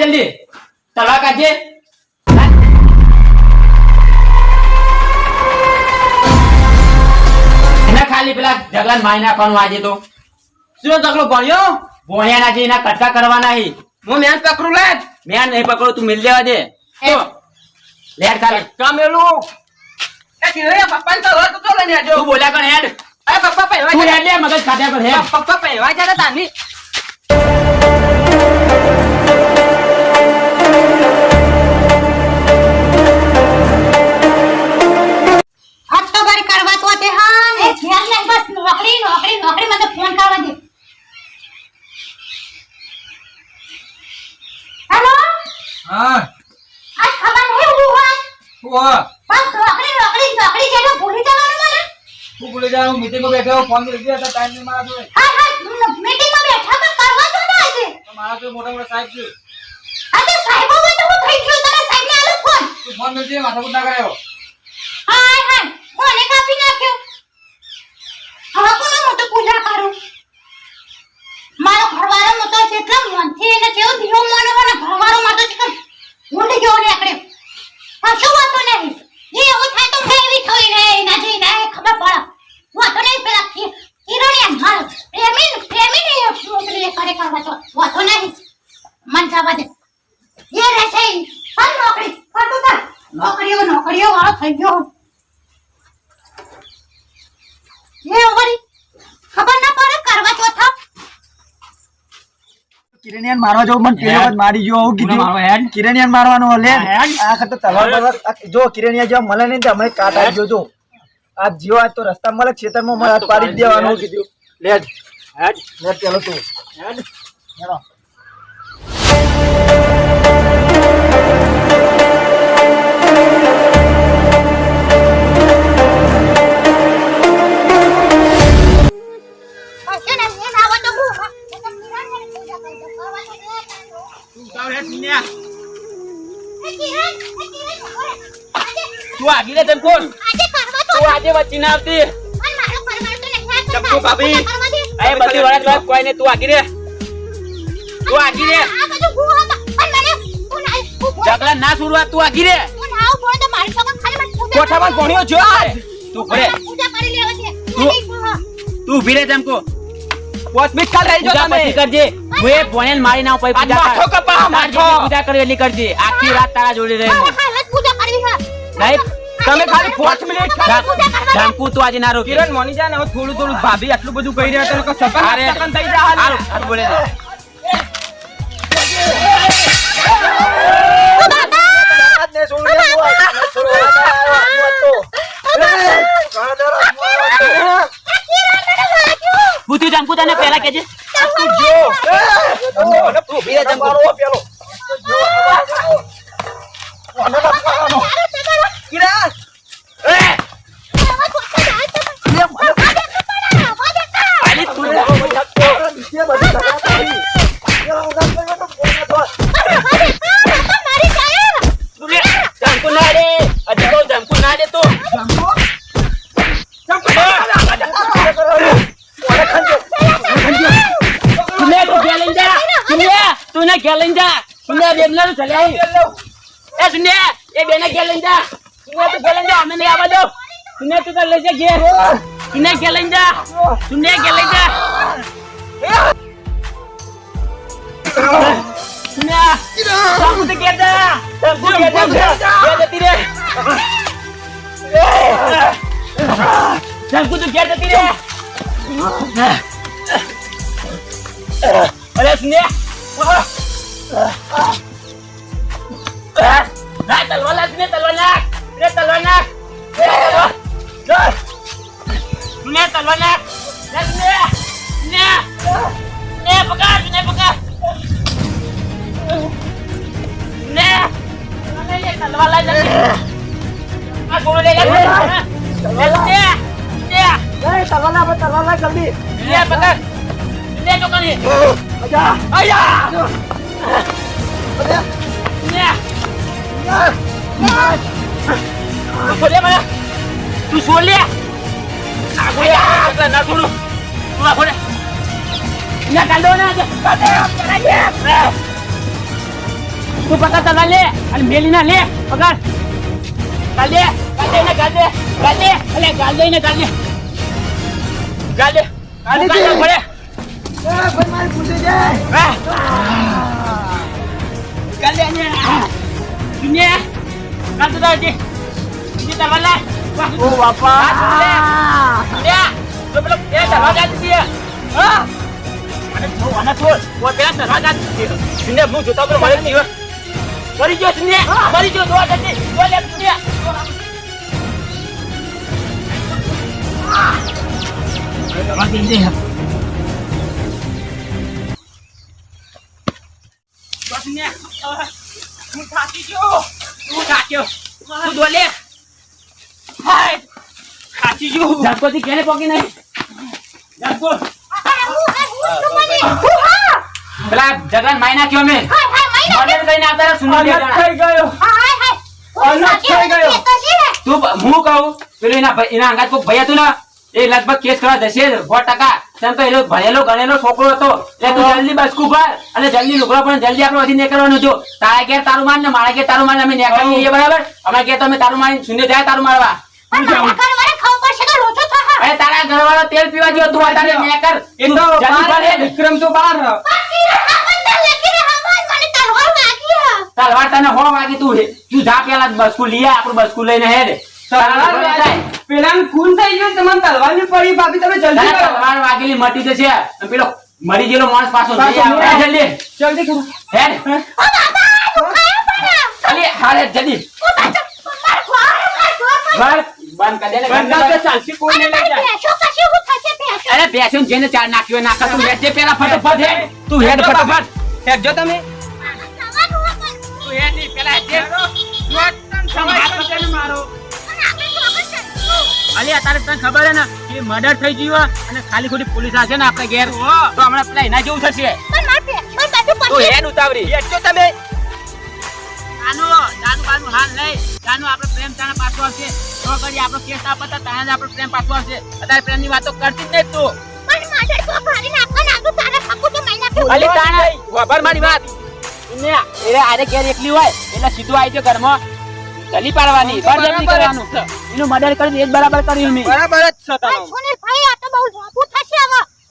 જલ્દી. તલાક આજે એના ખાલી પેલા ઢગલાને મારી નાખવાનું આજે તો. શું તકલો ભણ્યો? ભણ્યા ના એના કટકા કરવાના હી હું મેન પકડું લે મેન નહીં પકડું તું મિલ દેવા દે. લેર ખાલી. કામેલું એ કિરે તો તો તો લઈને આજો તું બોલ્યા પણ હેડ. અરે પપ્પા પહેવા તું હેડ લે મગજ ખાધ્યા પર હેડ. પપ્પા પહેવા જા તાની હોય હું બસ નોકરી નોકરી નોકરી જેટલો ભૂલી જવાનું મને? હું ભૂલી જાઉં? મીટિંગમાં બેઠો ફોન કરી દીધો તો ટાઈમ મારા હા બેઠા પણ કરવા તો ના આજે? મારા જોડે મોટા મોટા સાહેબ છે. આજે સાહેબો હોય તો હું થઈ ગયું તમે સાહેબને આલો ફોન. તું ફોન કરજે માથા પર ના કરાયો હા હા કોને કાપી નાખ્યો. હવે કોને મોટો પૂજા કરું? મારો ઘરવાળો મોટો છે એટલે મનથી એને કેવો દીવો માનો મને ઘરવાળો મોટો છે કે ગયો ને આપણે કશું વાતો નહીં જે એવું થાય તો મેં એવી થઈ ને એના જે ના ખબર પડે વાતો નહીં પેલા કિ- કિરણિયા માર પ્રેમી પ્રેમી ને મોકલી કરે કરવા તો વાતો નહીં મન જવા દે એ રહેશે ઈ. પણ નોકરી કરતું કર નોકરીઓ નોકરીઓ વાળો થઈ ગયો. એ વળી ખબર ના પડે કરવા ચોથા કિરણિયાન મારવા જવું મને પેલો વખત મારી ગયો આવું કીધું. હેડ? કિરણિયાન મારવાનો લે. આ ખતો તો તલવાર જો કિરણિયા જેવા મળે નહીં તો અમે કાટ આવી જોજો. જો આ જીવો આજ તો રસ્તા મળે ખેતરમાં મળે પાડી જ દેવાનું કીધું. લે જ. હેડ. લે પેલો તું. હેડ. હેલો. આગી લે તને કોણ તો આજે વચ્ચે ના આવતી પણ મારો પરવાર તો નહીં આ તો ચંપુ તારી ભાભી. એ બધી વળત વાત કોઈ નહીં તું આગી રે તું આગી રે હું હું ના- હું ના છોડવા તું આગી રે હું ના કોઠામાં. ભણ્યો છો તું ભરે કરી. તું- હા. તું ઊભી રે પોત મિનિટ કાલ રહી જો તમે કરજે હું એ ભોણેલ મારી પછી આજ પૂજા માથો કર. કપા, માથો. પૂજા કરવી એટલી કરજે આખી રાત તારા જોડે રહે પૂજા કરવી છે. નહીં તમે ખાલી 5 મિનિટ ધામકુ તું આજે ના રોકી કિરણ મોની જાય ને હવે થોડું થોડું ભાભી આટલું બધું કહી રહ્યા હતા કે સફા અરે. સકન થઈ જા હાલ. હારું બોલે તો. મોળા. પૂછ્યું ધામકુ તને પેલા કેજે તું જો. તું ઊભી રહે, પેલો. તું ને ઘેર લઈને જા. તું ને બેનને તો ચલે એ સુને એ બેને ઘેર લઈને જા. સુને તું ઘેર લઈને જા. અમે નહીં આવવા દો. સુને તું લઈ જા ઘેર. સુને ઘેર લઈને જા. સુને ઘેર લઈને જા. સુને ધામકુ તો ઘેર જા. ધામકુ ઘેર જા. ઘેર જતી રે. ધામકુ તું ઘેર જતી રે. અરે સુને ના તલવાર લાગ ને તલવાર નાખ ને તલવાર નાખ ને તલવાર નાખ ને ને ને ને પકડ ને પકડ ને ને તલવાર લાગ આ કોણ લે લે ને ને એ, તલવાર લાવ, તલવાર લાવ જલ્દી. ને પકડ ને તો કરી અજા. આયા અરે, ને લે મને તું છોડ લે આ ગોળે આ ના છોડું તું આ ગોળે ના કાંદો ના તું પકડ તલવાર લે અને મેલી ના લે પકડ એને ગાલ દે ગાલ દે અલે દે ગાલી ગાલ દે દે. પડે મારી જોતા ગયો સુને મરી ગયો દોવા જતી દોવા લે સુને તલવાર દીધી બસ ને હું થાકી ગયો. હું થાક્યો. તું દોલે. હાય. થાકી ગયો. ઝાટકોથી કેને પોકી નહીં ઝાટકો પેલા જગન માઈ નાખ્યો મેં આવતા રહ્યા સુંદર અલગ દેવડાના. થઈ ગયો. અલગ થઈ ગયો. તું હું કહું પેલું એના ભાઈ- એના અંગાત ભાઈ હતું ને? એ લગભગ કેસ કરવા જશે સો ટકા. કેમ કે એનો ભણેલો ગણેલો છોકરો હતો એટલે તું જલ્દી બસકું ભર અને જલ્દી લુગડો પણ જલ્દી આપણે વધી નીકળવાનું જો. તારા ઘેર તારું માન ને મારા ઘેર તારું માન અમે નીકળીએ બરાબર? અમારા ઘેર તો અમે તારું માની શૂન્ય જાય તારું મારવા. અરે તારા ઘરવાળો તેલ પીવા જેવો તું અત્યારે નીકળ. એ તો તું જલ્દી બહાર ભર હે, એ. વિક્રમ તો બહાર તલવાર તને હો વાગી તું તું જા પેલા બસકુ લઈએ આપણું બસકુ લઈને હેડ. ઘરવાળો ખૂન થઈ ગયું તમારે તલવારની પડી ભાભી તમે જલ્દી તલવાર વાગેલી મટી જશે. પેલો મરી ગયેલો માણસ પાછો કરો. અલી અરે બેસીને જેને ચાર નાખ્યો નાખા. તું હેડ જે પેલા ફટાફટ હેડ. તું હેડ ફટાફટ. હેડજો તમે. તું હેડ પેલા હેડ તમે મારો અલી અત્યારે તને ખબર હે ને કે મર્ડર થઈ ગયું અને ખાલી ખોટી પોલીસ આવશે ને આપણે ઘેર તો હમણાં પેલા એના જેવું થશે. તું હેડ તમે? બાનુ હાલ નહીં જાનુ આપણે પ્રેમ તાને પાછો આવશે. તો કરી આપણો કેસ ના તાને જ આપણો પ્રેમ પાછો આવશે. અત્યારે પ્રેમની વાતો કરતી જ નહીં તું. અલી તાણા. વબર મારી વાત. ને એરે આરે ઘેર એકલી હોય એટલે સીધું આવી જો ઘરમાં. ગલી પાડવાની બળજબરી કરવાનું. એનું મર્ડર કરી એ જ બરાબર કર્યું મેં. બરાબર જ છે હવે.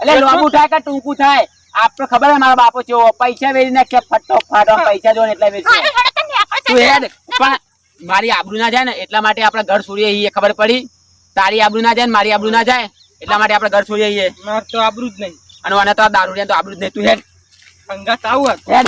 એટલે લોબુ થાય કે ટૂંકું થાય? આપને ખબર હે મારા બાપો છે પૈસા વેરી નાખે ફટો ફાટો પૈસા જો ને એટલે વેરી તું હેડ પણ મારી આબરૂ ના જાય ને એટલા માટે આપણે ઘર છોડીએ એ ખબર પડી? તારી આબરૂ ના જાય ને મારી આબરૂ ના જાય એટલા માટે આપણે ઘર છોડીએ માર તો આબરૂ જ નહીં. અને આને તો આ દારૂ તો આબરૂ જ નહીં. તું હેડ. સંગાત આવું હેડ.